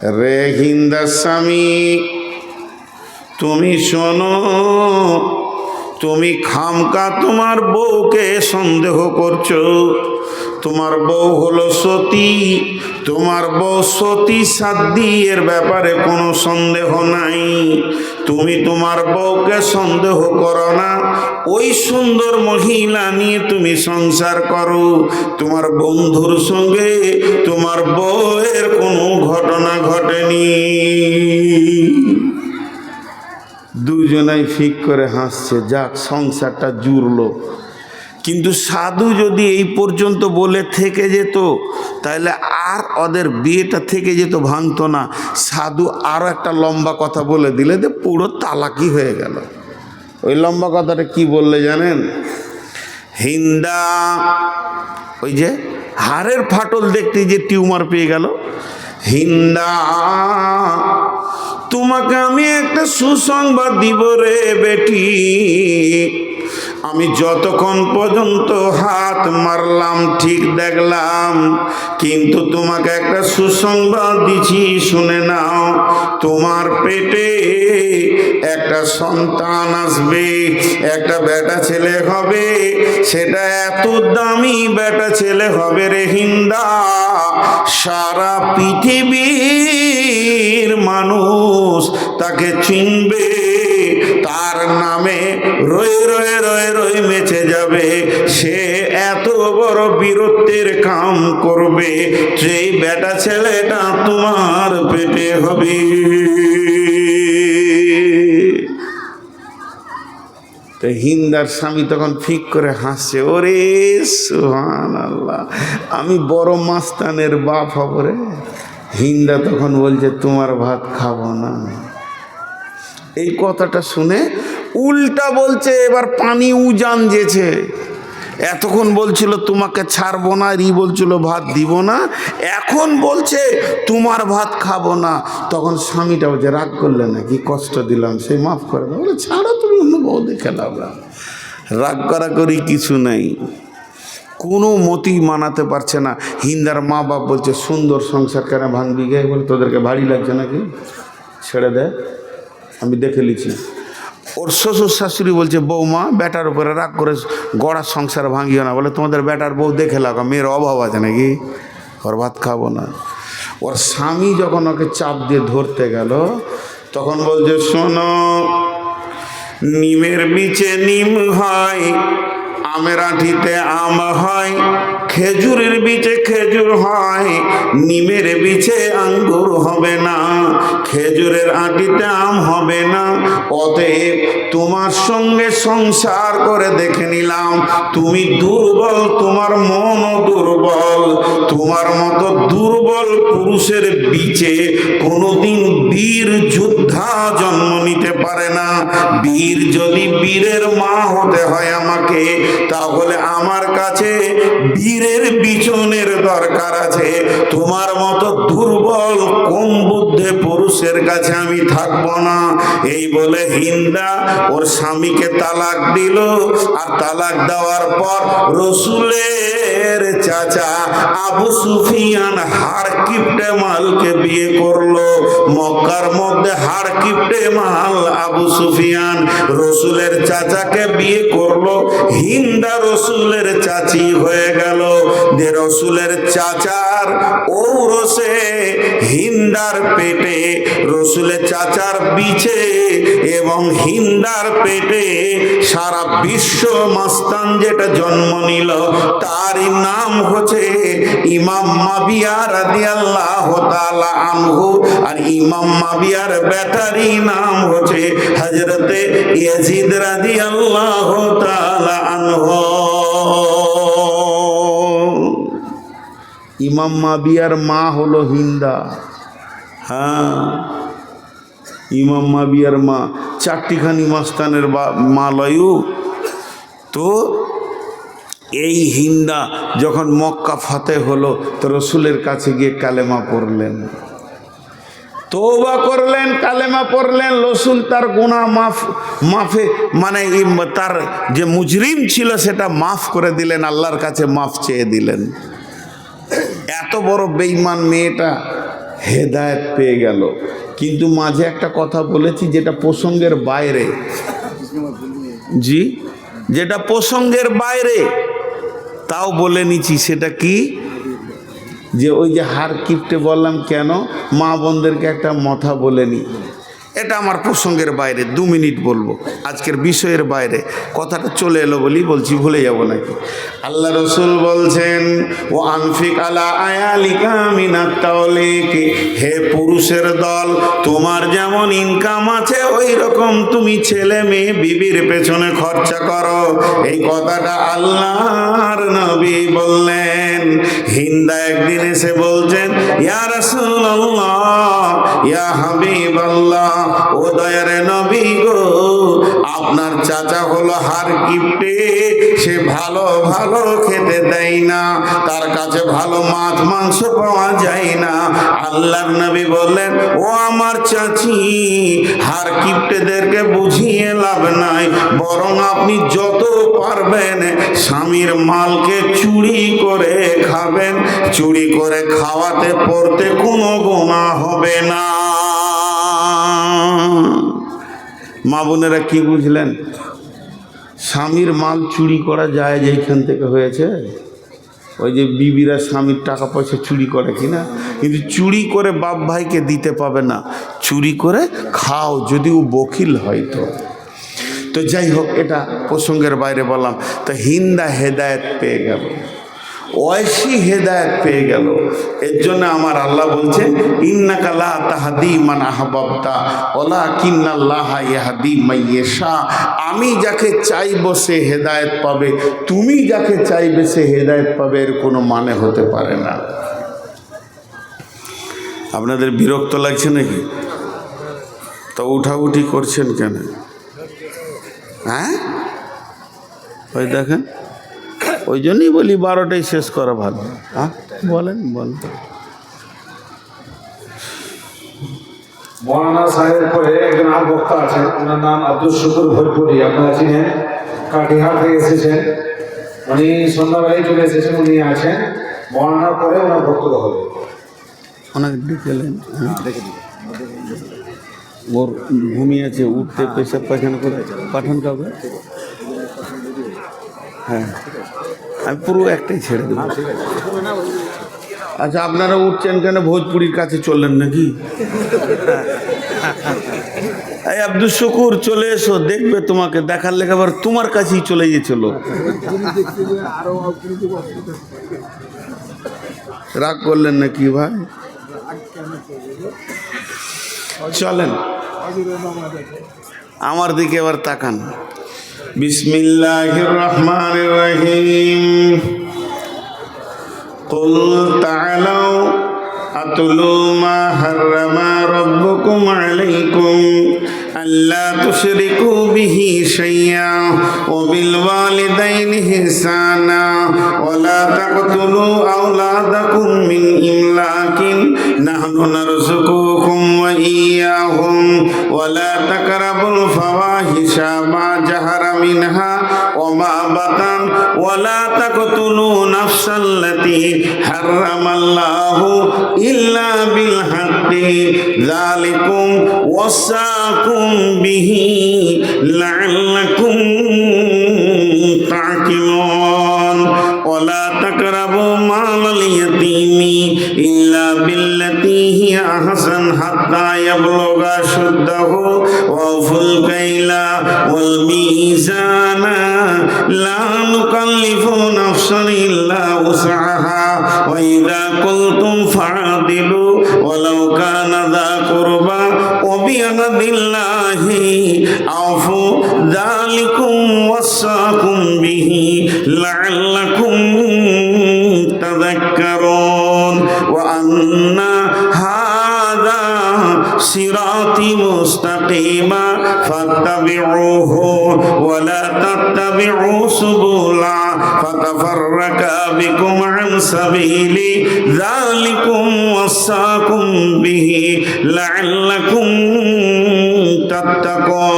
রে হিন্দাস্বামী তুমি শোনো, তুমি খামকা তোমার বউকে সন্দেহ করছ। তোমার বউ হলো সতী, তোমার বউ সতী সাদ্দি এর ব্যাপারে কোনো সন্দেহ নাই। তুমি তোমার বউকে সন্দেহ করো না, ওই সুন্দর মহিলা নিয়ে তুমি সংসার করো। তোমার বন্ধুর সঙ্গে তোমার বউয়ের ঘটনা ঘটেনি। দুজনাই ফিক করে হাসছে, যাক সংসারটা জুড়লো। কিন্তু সাধু যদি এই পর্যন্ত বলে থেকে যেত, তাহলে আর ওদের বিয়েটা থেকে যেত ভাঙতো না। সাধু আরও একটা লম্বা কথা বলে দিলে যে পুরো তালাকি হয়ে গেল। ওই লম্বা কথাটা কি বললে জানেন? হিন্দা, ওই যে হাড়ের ফাটল দেখতে যে টিউমার পেয়ে গেল। হিন্দা তোমাকে আমি একটা সুসংবাদ দিব রে বেটি। আমি যতক্ষণ পর্যন্ত হাত মারলাম, ঠিক দেখলাম, কিন্তু তোমাকে একটা সুসংবাদ দিছি, শুনে নাও, তোমার পেটে একটা সন্তান আসবে, একটা বেটা ছেলে হবে, সেটা এত দামি বেটা ছেলে হবে রে হিন্দা। সারা পৃথিবীর মানুষ তাকে চিনবে, তার নামে রয়ে রয়ে যাবে, সে এত বড় বীরত্বের কাম করবে সেই বেটা ছেলেটা তোমার পেটে হবে। তো হিন্দার স্বামী তখন ফিক করে হাসছে, ওরে সুহান আল্লাহ আমি বড় মাস্তানের বাপ হব রে। হিন্দা তখন বলছে, তোমার ভাত খাব না। এই কথাটা শুনে উল্টা বলছে, এবার পানি উজান যেছে এতক্ষণ বলছিল, তোমাকে ছাড়বো না। রি বলছিল, ভাত দিব না। এখন বলছে, তোমার ভাত খাব না। তখন স্বামীটা বলছে, রাগ করলে নাকি? কষ্ট দিলাম সে মাফ করে দাও। বলে, ছাড়ো তুমি, অন্য বউ দেখে লাভলাম রাগ করা করি কিছু নাই। কোনো মতি মানাতে পারছে না। হিন্দার মা বাপ বলছে, সুন্দর সংসার কেন ভাঙবি গে? বলে, তোদেরকে ভারী লাগছে নাকি? ছেড়ে দে, আমি দেখে লিছি। ওর শ্বশুর শাশুড়ি বলছে, বৌমা, বেটার উপরে রাগ করে গড়ার সংসার ভাঙিও না। বলে, তোমাদের বেটার বউ দেখে লাগো মেয়ের অভাব আছে নাকি? ওর ভাত খাব না। ওর স্বামী যখন ওকে চাপ দিয়ে ধরতে গেল, তখন বলছে, শোনো, নিমের বিচে নিম হয় আমের আঠিতে আম হয়, খেজুরের বিচে খেজুর হয়, নিমের বিচে আঙ্গুর হবে না, খেজুরের আটিতে আম হবে না। অতএব তোমার সঙ্গে সংসার করে দেখে নিলাম, তুমি দুর্বল, তোমার মনও দুর্বল, তোমার মতো দুর্বল পুরুষের বিচে কোনোদিন বীর যোদ্ধা জন্ম নিতে পারে না। বীর যদি বীরের মা হতে হয় আমাকে, তাহলে আমার কাছে বীরের বিচনের দরকার আছে। তোমার মতো দুর্বল, কম বুদ্ধে পুরুষের কাছে আমি থাকব না। এই বলে হিন্দা ওর স্বামীকে তালাক দিল। আর তালাক দেওয়ার পর রসুলের চাচা আবু সুফিয়ান হার কিপটে মালকে বিয়ে করল। মক্কার মধ্যে হার কিপটে মাল আবু সুফিয়ান রসুলের চাচাকে বিয়ে করল, হিন্দা রসুলের চাচি হয়ে গেল। যে রসুলের চাচার ঔরসে হিন্দার পেটে, রসুলের চাচার বিছে এবং হিন্দার পেটে সারা বিশ্ব মাস্তান যেটা জন্ম নিল, তারই নাম হচ্ছে ইমাম মাবিয়া রাদিয়াল্লাহু তাআলা আনহু। আর ইমাম মাবিয়ার ব্যাটারি নাম হচ্ছে হযরতে ইয়াজিদ রাদিয়াল্লাহু তাআলা আনহু। ইমাম মাবিয়ার মা হলো হিন্দা। হ্যাঁ। ইমাম মাবিয়ার মা। চারটিখানি মাস্তানের বা- মা লয়ু। তো এই হিন্দা যখন মক্কা ফাতে হলো তো রসুলের কাছে গিয়ে কালেমা পড়লেন। তোবা করলেন, কালেমা পড়লেন রসুল তার গুণা মাফ, মাফে মানে তার যে মুজরিম ছিল সেটা মাফ করে দিলেন, আল্লাহর কাছে মাফ চেয়ে দিলেন। এত বড় বেইমান মেয়েটা হেদায়েত পেয়ে গেল। কিন্তু মাঝে একটা কথা বলেছি যেটা প্রসঙ্গের বাইরে। জি? যেটা প্রসঙ্গের বাইরে। তাও বলে নিচ্ছি, সেটা কি? যে ওই যে হার কিপটে বললাম কেন? মা বোনদেরকে একটা মথা বলে নি। এটা আমার প্রসঙ্গের বাইরে, দু মিনিট বলব। আজকের বিষয়ের বাইরে কথাটা চলে এলো বলি, বলছি ভুলে যাব নাকি। আল্লাহ রসুল বলছেন, ও আনফিক আলা আয়ালিকা মিনাত তাওলিকি, হে পুরুষের দল, তোমার যেমন ইনকাম আছে ওই রকম তুমি ছেলে মেয়ে বিবির পেছনে খরচা করো। এই কথাটা আল্লাহর নবী বললেন। হিন্দা একদিন এসে বলছেন, ইয়া রাসূলুল্লাহ, ইয়া হাবিবাল্লাহ ও দয়ার নবী গো, আপনার চাচা হলো হার কিপটে, সে ভালো ভালো খেতে দেয় না, তার কাছে ভালো মাছ, মাংস পাওয়া যায় না। আল্লাহর নবী বললেন, ও আমার চাচি, হার কিপটেদেরকে বুঝিয়ে লাভ নাই, বরং আপনি যত পারবেন স্বামীর মালকে চুরি করে খাবেন, চুরি করে খাওয়াতে, পড়তে কোনো গোনা হবে না। মা বোনেরা কি বুঝলেন? স্বামীর মাল চুরি করা যায় যেইখান থেকে হয়েছে? ওই যে বিবিরা স্বামীর টাকা পয়সা চুরি করে কিনা? কিন্তু চুরি করে বাপ ভাইকে দিতে পাবে না। চুরি করে খাও, যদি ও বকিল হয় তো। তো যাই হোক, এটা প্রসঙ্গের বাইরে বললাম। তো হিন্দা হেদায়ত পেয়ে গেল। ওয়াইসি হেদায়ত পেয়ে গেল। এর জন্য আমার আল্লাহ বলছে, ইন্নাকা লা তাহাদি মান আহবাবতা ওলা কিন্নাল্লাহ ইয়াহাদি মাইয়েশা আমি যাকে চাইব সে হেদায়ত পাবে, তুমি যাকে চাইবে সে হেদায়েত পাবে, এর কোনো মানে হতে পারে না। আপনাদের বিরক্ত লাগছে নাকি? তো উঠাউঠি করছেন কেন? হ্যাঁ? ওই দেখেন। ওই জন্যই বলি বারোটাই শেষ করা ভালো। হ্যাঁ? বলেন বলেন মৌলানা সাহেবের পরে একজন আর বক্তা আছেন ওনার নাম আব্দুল শুকুর ভৈরপুরি আপনারা চিনেন কাটিহার থেকে এসেছেন। উনি সন্ধ্যাবেলায় চলে এসেছেন উনি আছেন। মৌলানার পরে ওনার বক্তব্য হবে। অনেক ডেকেলেন হ্যাঁ। ওর ঘুমিয়েছে উঠতে পেশাব পায়খানা করে পাঠান কাউকে? হ্যাঁ। আমি পুরো একটাই ছেড়ে দেবো। আচ্ছা আপনারা উঠছেন কেন? ভোজপুরির কাছে চললেন নাকি? এই আব্দুল শুকুর চলে এসো দেখবে তোমাকে। দেখার লেগে আবার তোমার কাছেই চলে গেছিল রাগ করলেন নাকি ভাই? চলেন। আমার দিকে এবার তাকান। بسم الله الرحمن الرحيم قل تعالوا أتلوا ما حرم ربكم عليكم ألا تشركوا به شيئا وبالوالدين إحسانا ولا تقتلوا أولادكم من إملاك نحن نرزقكم وإياهم ولا تقربوا الفواحش ما جهر منها وما بطن ولا تقتلوا نفس التي حرم الله إلا بالحق ذلكم وصاكم به لعلكم تعقلون ولا تقربوا مال اليتيم إلا بالتي هي أحسن حتى يبلغ شده وأوفوا الكيل والميزان لا نكلف نفسا إلا وسعها وإذا قلتم فعدلوا ولو كان ذا قربى وبعهد الله أوفوا ذلكم وصاكم সিরাতি মুস্তাকিমা, ফাত্তাবিউহু ওয়া লা তাত্তাবিউ সুবুলা, ফাতাফাররাকা বিকুম আন সাবিলি, যালিকুম ওয়াসাকুম বিহি লাআল্লাকুম তাত্তাকুন।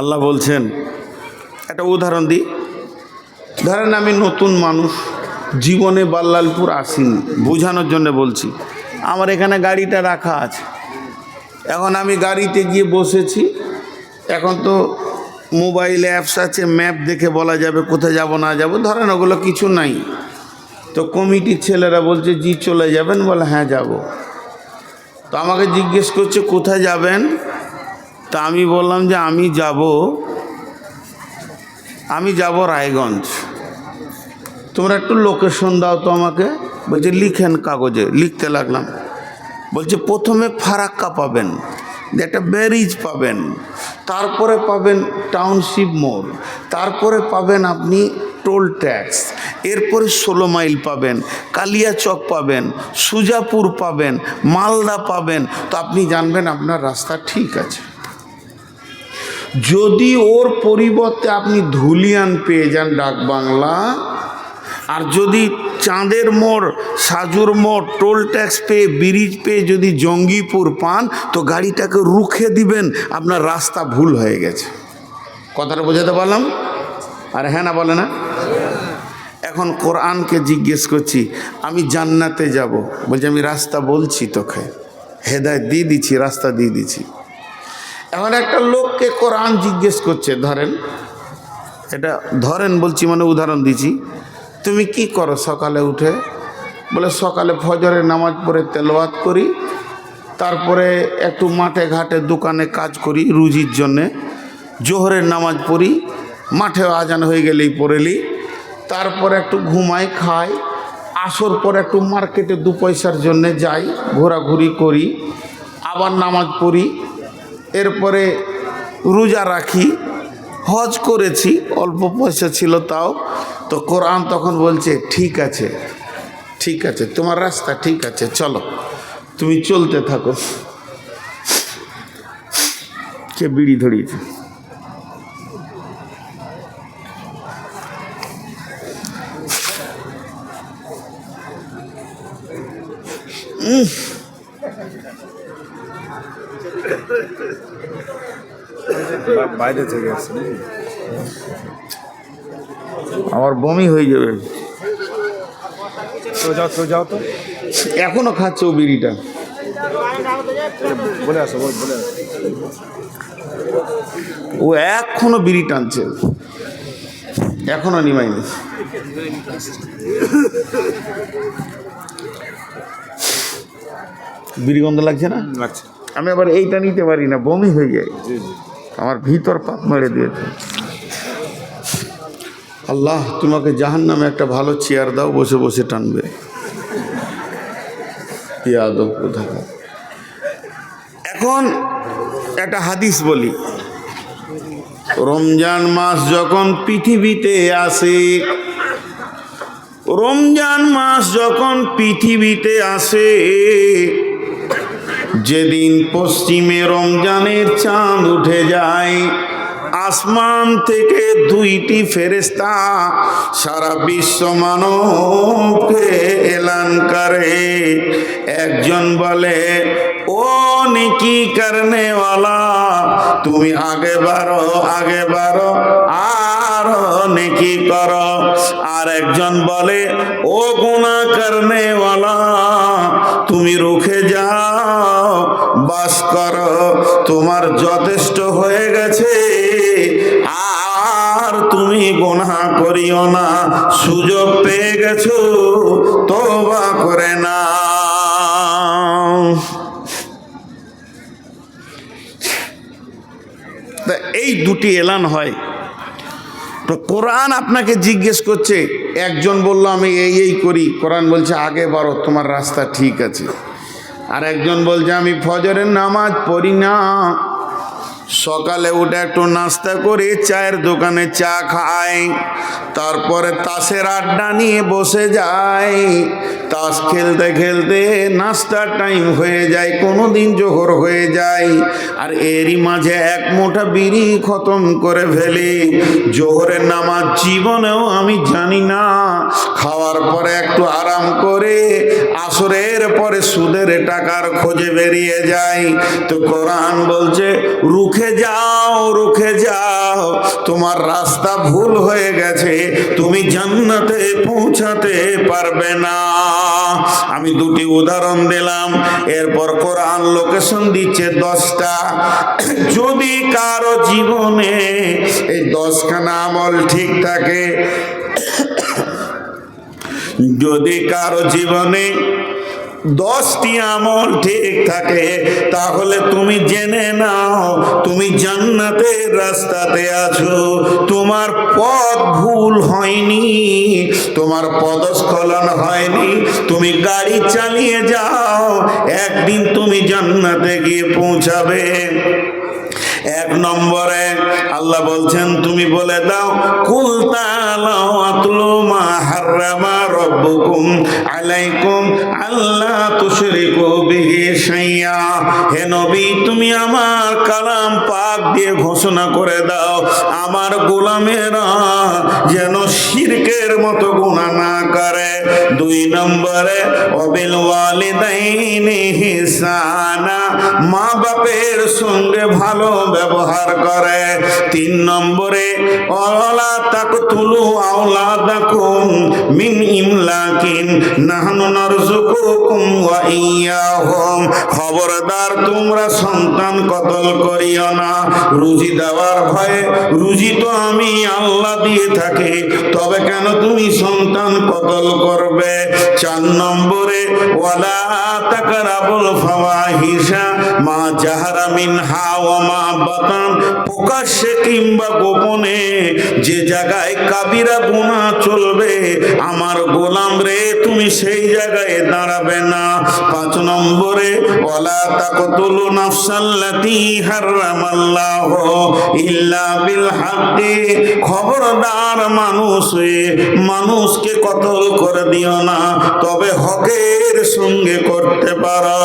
আল্লাহ বলছেন, একটা উদাহরণ দিই। ধরেন আমি নতুন মানুষ, জীবনে বাল্লালপুর আসিনি, বোঝানোর জন্য বলছি। আমার এখানে গাড়িটা রাখা আছে। এখন আমি গাড়িতে গিয়ে বসেছি। এখন তো মোবাইল অ্যাপস আছে, ম্যাপ দেখে বলা যাবে কোথায় যাব, না যাব, ধরেন ওগুলো কিছু নাই। তো কমিটির ছেলেরা বলছে, জি, চলে যাবেন? বলে হ্যাঁ যাব। তো আমাকে জিজ্ঞেস করছে, কোথায় যাবেন? তা আমি বললাম যে, আমি যাব আমি যাব রায়গঞ্জ। তোমরা একটু লোকেশন দাও তো আমাকে। বলছে, লিখেন কাগজে। লিখতে লাগলাম। বলছে, প্রথমে ফারাক্কা পাবেন একটা ব্যারিজ পাবেন, তারপরে পাবেন টাউনশিপ মোড়, তারপরে পাবেন আপনি টোল ট্যাক্স এরপরে ষোলো মাইল পাবেন, কালিয়াচক পাবেন, সুজাপুর পাবেন, মালদা পাবেন। তো আপনি জানবেন আপনার রাস্তা ঠিক আছে। যদি ওর পরিবর্তে আপনি ধুলিয়ান পেয়ে যান ডাক বাংলা আর যদি চাঁদের মোড়, সাজুর মোড়, টোল ট্যাক্স পেয়ে, ব্রিজ পেয়ে যদি জঙ্গিপুর পান, তো গাড়িটাকে রুখে দিবেন, আপনার রাস্তা ভুল হয়ে গেছে। কথাটা বোঝাতে পারলাম? আর হ্যাঁ না বলে না? এখন কোরআনকে জিজ্ঞেস করছি, আমি জান্নাতে যাব। বলছি, আমি রাস্তা বলছি তোকে। হেদায় দিয়ে দিচ্ছি, রাস্তা দিয়ে দিচ্ছি। এখন একটা লোককে কোরআন জিজ্ঞেস করছে, ধরেন, এটা ধরেন বলছি মানে উদাহরণ দিচ্ছি তুমি কি করো সকালে উঠে? বলে, সকালে ফজরের নামাজ পড়ে তেলাওয়াত করি, তারপরে একটু মাঠে ঘাটে দোকানে কাজ করি রুজির জন্যে, জোহরের নামাজ পড়ি মাঠে আজান হয়ে গেলেই পড়েলি তারপরে একটু ঘুমাই, খাই, আসর পর একটু মার্কেটে দু পয়সার জন্যে যাই, ঘোরাঘুরি করি, আবার নামাজ পড়ি, এরপরে রোজা রাখি, হজ করেছি, অল্প পয়সা ছিল তাও তো কোরআন তখন বলছে, ঠিক আছে ঠিক আছে, তোমার রাস্তা ঠিক আছে, চলো, তুমি চলতে থাকো। কে বিড়ি ধরিয়েছে? বাইরে থেকে আসছে আমার বমি হয়ে যাবে। তো যাও তো যাও তো। এখনও খাচ্ছে ও বিড়িটা। বলে আসো বলে ও এখনও বিড়ি টানছে। এখনও নিমাইনি বিড়ি গন্ধ লাগছে না? আচ্ছা আমি আবার এইটা নিতে পারি না বমি হয়ে যায়। আমার ভিতর পাপ মেরে দিয়েছে। আল্লাহ, তোমাকে জাহান নামে একটা ভালো চেয়ার দাও, বসে বসে টানবে। এখন একটা হাদিস বলি রমজান মাস যখন পৃথিবীতে আসে, রমজান মাস যখন পৃথিবীতে আসে, যেদিন পশ্চিমে রমজানের চাঁদ উঠে যায় আসমান থেকে দুইটি ফেরেস্তা সারা বিশ্ব মানবকে এলান করে। একজন বলে, ও নিকি কারণে তুমি আগে বারো আগে বারো আরও নেকি করো। আর একজন বলে, ও গুণা কারণে তুমি রুখে যাও, বাস করো, তোমার যথেষ্ট হয়ে গেছে। করিও না, সুযোগ পেয়ে গেছো তোবা করে না তা এই দুটি এলান হয়। তো কোরআন আপনাকে জিজ্ঞেস করছে, একজন বলল, আমি এই এই করি। কোরআন বলছে, আগে বারো, তোমার রাস্তা ঠিক আছে। আর একজন বলছে, আমি ফজরের নামাজ পড়ি না। সকালে উঠে একটু নাস্তা করে, চায়ের দোকানে চা খাই, তারপরে তাসের আড্ডা নিয়ে বসে যাই। তাস খেলতে খেলতে নাস্তার টাইম হয়ে যায় কোনো দিন জোহর হয়ে যায়। আর এরই মাঝে এক মোটা বিড়ি খতম করে ফেলি। জোহরের নামাজ জীবনেও আমি জানি না, খাওয়ার পরে একটু আরাম করে আসরের পরে সুদের টাকার খোঁজে বেরিয়ে যায় তো কোরআন বলছে, রুখে যাও রুখে যাও, তোমার রাস্তা ভুল হয়ে গেছে, তুমি জান্নাতে পৌঁছাতে পারবে না। আমি দুটি উদাহরণ দিলাম, এরপর কোরআন লোকেশন দিচ্ছে দশটা। যদি কারও জীবনে এই দশখানা আমল ঠিক থাকে যদি কারও জীবনে দশটি আমল ঠিক থাকে, তাহলে তুমি জেনে নাও, তুমি জান্নাতের রাস্তাতে আছো। তোমার পথ ভুল হয়নি, তোমার পদস্খলন হয়নি, তুমি গাড়ি চালিয়ে যাও, একদিন তুমি জান্নাতে গিয়ে পৌঁছাবে। এক নম্বরে আল্লাহ বলছেন, তুমি বলে দাও, কুল আলাইকুম আল্লাহ তুমি আমার কালাম দিয়ে ঘোষণা করে দাও, আমার গোলামেরা যেন শিরকের মতো করে। দুই নম্বরে, অবিল মা বাপের সঙ্গে ভালো ব্যবহার করে। তিন নম্বরে, অলা তাক তুলু আওলা ইয়াহুম। খবরদার তোমরা সন্তান কতল করিও না। রুজি দেওয়ার ভয়ে রুজি তো আমি আল্লাহ দিয়ে থাকি, তবে কেন তুমি সন্তান কতল করবে? চার নম্বরে ওয়ালা তাকরাবুল ফাওয়াহিশা মা জাহারা মিনহা ওয়া মা বাতান, প্রকাশ্যে কিংবা গোপনে, যে জায়গায় কাবিরা গুনাহ চলবে, আমার গোলাম রে, তুমি সেই জায়গায় দাঁড়াবে না। পাঁচ নম্বরে, ওয়ালা তাকতুলু নাফসাল্লাতী হারামাল্লাহ ইল্লা বিল হাক্কি, খবরদার মানুষ মানুষকে কতল করে দিও না, তবে হকের সঙ্গে করতে পারো।